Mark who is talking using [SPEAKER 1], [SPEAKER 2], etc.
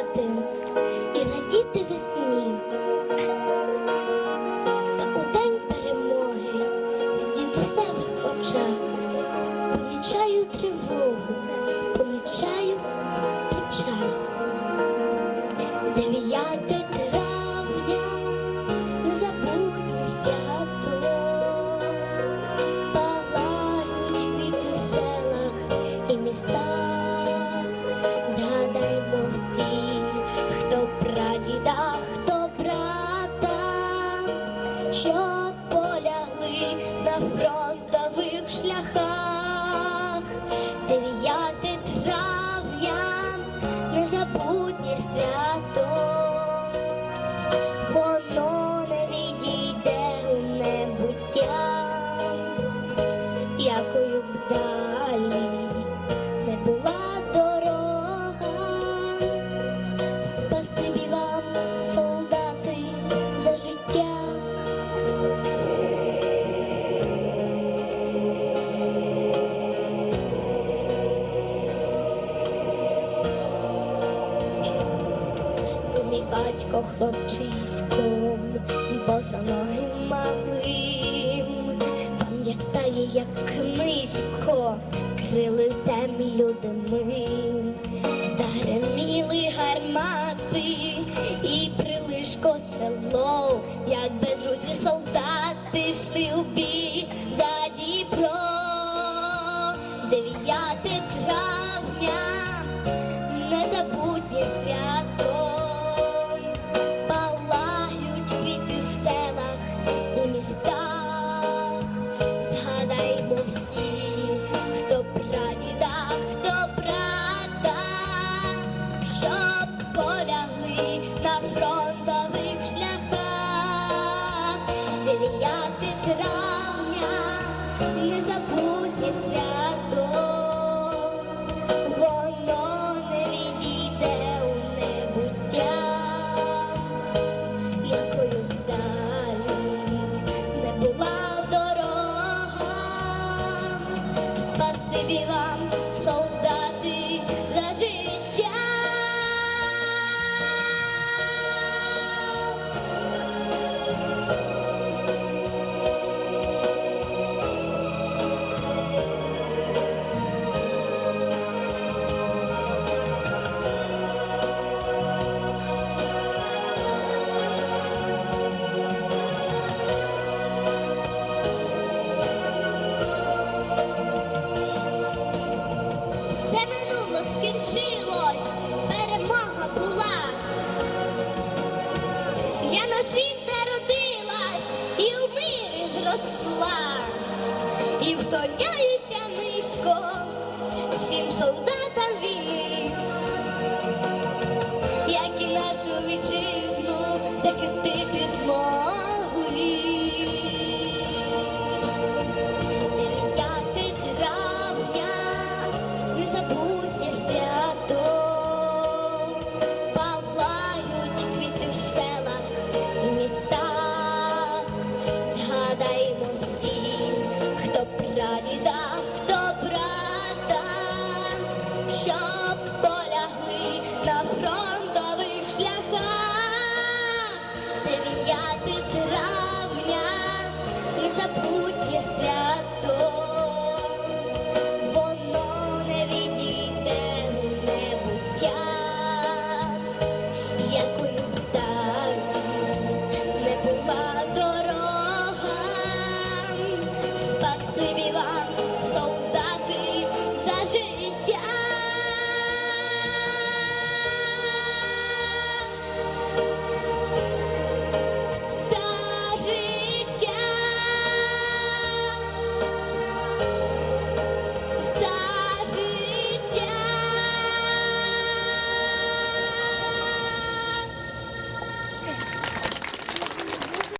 [SPEAKER 1] кохати і радіти весні. Та у день перемоги в дідусевих очах помічаю тривогу, на фронтових шляхах. Батько хлопчиськом, босоногим малим, пам'ятає, як низько крили землю дими, та греміли гармати, і прилишко село, як безрусі солдати йшли у бій за Дніпро. Дев'яте травня незабутнє свято. На світ народилась і в мирі зросла, і вклоняю Забудь незабутнє свято.